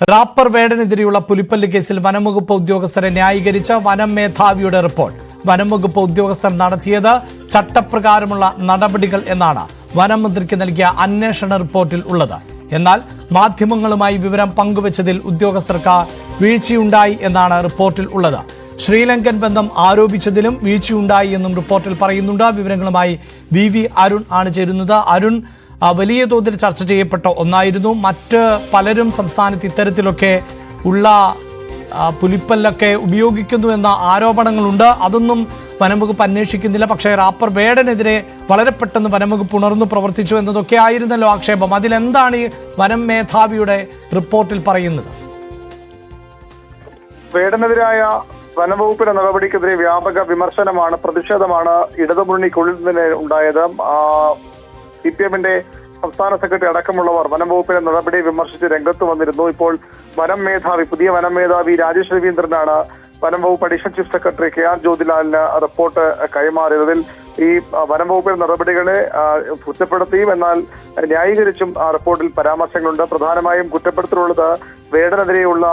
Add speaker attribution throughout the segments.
Speaker 1: Wrapper വേടനെതിരെയുള്ള പുലിപ്പല്ല് കേസിൽ വനംവകുപ്പ് ഉദ്യോഗസ്ഥരെ ന്യായീകരിച്ച വനം മേധാവിയുടെ റിപ്പോർട്ട്. വനംവകുപ്പ് ഉദ്യോഗസ്ഥർ നടത്തിയത് ചട്ടപ്രകാരമുള്ള നടപടികൾ എന്നാണ് വനം മന്ത്രിക്ക് നൽകിയ അന്വേഷണ റിപ്പോർട്ടിൽ ഉള്ളത്. എന്നാൽ മാധ്യമങ്ങളുമായി വിവരം പങ്കുവച്ചതിൽ ഉദ്യോഗസ്ഥർക്ക് വീഴ്ചയുണ്ടായി എന്നാണ് റിപ്പോർട്ടിൽ ഉള്ളത്. ശ്രീലങ്കൻ ബന്ധം ആരോപിച്ചതിലും വീഴ്ചയുണ്ടായി എന്നും റിപ്പോർട്ടിൽ പറയുന്നുണ്ട്. വിവരങ്ങളുമായി വി വി അരുൺ ആണ് ചേരുന്നത്. അരുൺ വലിയ തോതിൽ ചർച്ച ചെയ്യപ്പെട്ട ഒന്നായിരുന്നു. മറ്റ് പലരും സംസ്ഥാനത്ത് ഇത്തരത്തിലൊക്കെ ഉള്ള പുലിപ്പല്ലൊക്കെ ഉപയോഗിക്കുന്നു എന്ന ആരോപണങ്ങളുണ്ട്. അതൊന്നും വനംവകുപ്പ് അന്വേഷിക്കുന്നില്ല. പക്ഷേ റാപ്പർ വേടനെതിരെ വളരെ പെട്ടെന്ന് വനംവകുപ്പ് ഉണർന്നു പ്രവർത്തിച്ചു എന്നതൊക്കെ ആയിരുന്നല്ലോ ആക്ഷേപം. അതിലെന്താണ് ഈ വനം മേധാവിയുടെ റിപ്പോർട്ടിൽ പറയുന്നത്?
Speaker 2: വേടനെതിരായ വനംവകുപ്പിന്റെ നടപടിക്കെതിരെ വ്യാപക വിമർശനമാണ് പ്രതിഷേധമാണ് ഇടതുമുന്നണിക്കുള്ളിൽ തന്നെ ഉണ്ടായത് സി പി എമ്മിന്റെ സംസ്ഥാന സെക്രട്ടറി അടക്കമുള്ളവർ വനം വനംവകുപ്പിന്റെ നടപടി വിമർശിച്ച് രംഗത്ത് വന്നിരുന്നു. ഇപ്പോൾ വനം മേധാവി പുതിയ വനം മേധാവി രാജേഷ് രവീന്ദ്രനാണ് വനം വകുപ്പ് additional chief secretary K R ജ്യോതിലാലിന് report കൈമാറിയതിൽ ഈ വനം വകുപ്പിന്റെ നടപടികളെ കുറ്റപ്പെടുത്തിയും എന്നാൽ ന്യായീകരിച്ചും ആ റിപ്പോർട്ടിൽ പരാമർശങ്ങളുണ്ട്. പ്രധാനമായും കുറ്റപ്പെടുത്തലുള്ളത് വേടനെതിരെയുള്ള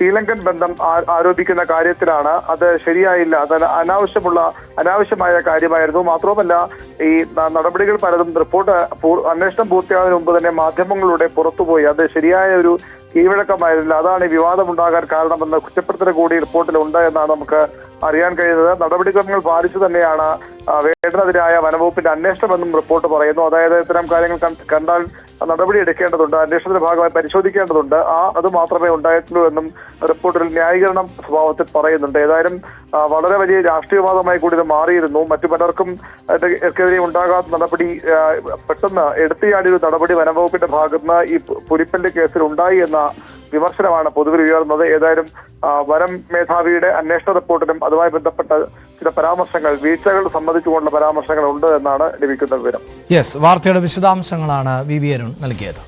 Speaker 2: ശ്രീലങ്കൻ ബന്ധം ആരോപിക്കുന്ന കാര്യത്തിലാണ്. അത് ശരിയായില്ല. അത് അനാവശ്യമുള്ള അനാവശ്യമായ കാര്യമായിരുന്നു. മാത്രവുമല്ല ഈ നടപടികൾ പലതും റിപ്പോർട്ട് പൂർ- അന്വേഷണം പൂർത്തിയാകുന്നതിന് മുമ്പ് തന്നെ മാധ്യമങ്ങളിലൂടെ പുറത്തുപോയി. അത് ശരിയായ ഒരു കീഴ്വഴക്കമായിരുന്നില്ല. അതാണ് ഈ വിവാദം ഉണ്ടാകാൻ കാരണമെന്ന് കുറ്റപ്പെടുത്തൽ കൂടി റിപ്പോർട്ടിൽ ഉണ്ട് എന്നാണ് നമുക്ക് അറിയാൻ കഴിയുന്നത്. നടപടിക്രമങ്ങൾ പാലിച്ചു തന്നെയാണ് വേണ്ടതിരായ വനവകുപ്പിന്റെ അന്വേഷണമെന്നും റിപ്പോർട്ട് പറയുന്നു. അതായത് ഇത്തരം കാര്യങ്ങൾ കണ്ടാൽ നടപടി എടുക്കേണ്ടതുണ്ട് അന്വേഷണത്തിന്റെ ഭാഗമായി പരിശോധിക്കേണ്ടതുണ്ട്. ആ അത് മാത്രമേ ഉണ്ടായിട്ടുള്ളൂ എന്നും റിപ്പോർട്ടിൽ ന്യായീകരണം സ്വഭാവത്തിൽ പറയുന്നുണ്ട്. ഏതായാലും വളരെ വലിയ രാഷ്ട്രീയവാദമായി കൂടി ഇത് മാറിയിരുന്നു. മറ്റു പലർക്കും എതിരെ ഉണ്ടാകാത്ത നടപടി പെട്ടെന്ന് എടുത്തിയാടിയ ഒരു നടപടി വനംവകുപ്പിന്റെ ഭാഗത്ത് നിന്ന് ഈ പുലിപ്പല്ല് കേസിൽ ഉണ്ടായി എന്ന വിമർശനമാണ് പൊതുവിൽ ഉയർന്നത്. ഏതായാലും വനം മേധാവിയുടെ അന്വേഷണ റിപ്പോർട്ടിലും അതുമായി ബന്ധപ്പെട്ട ചില പരാമർശങ്ങൾ വീഴ്ചകൾ സംബന്ധിച്ചുകൊണ്ടുള്ള പരാമർശങ്ങൾ ഉണ്ട് എന്നാണ് ലഭിക്കുന്ന വിവരം.
Speaker 1: യെസ് വാർത്തയുടെ വിശദാംശങ്ങളാണ് വി വി അരുൺ നൽകിയത്.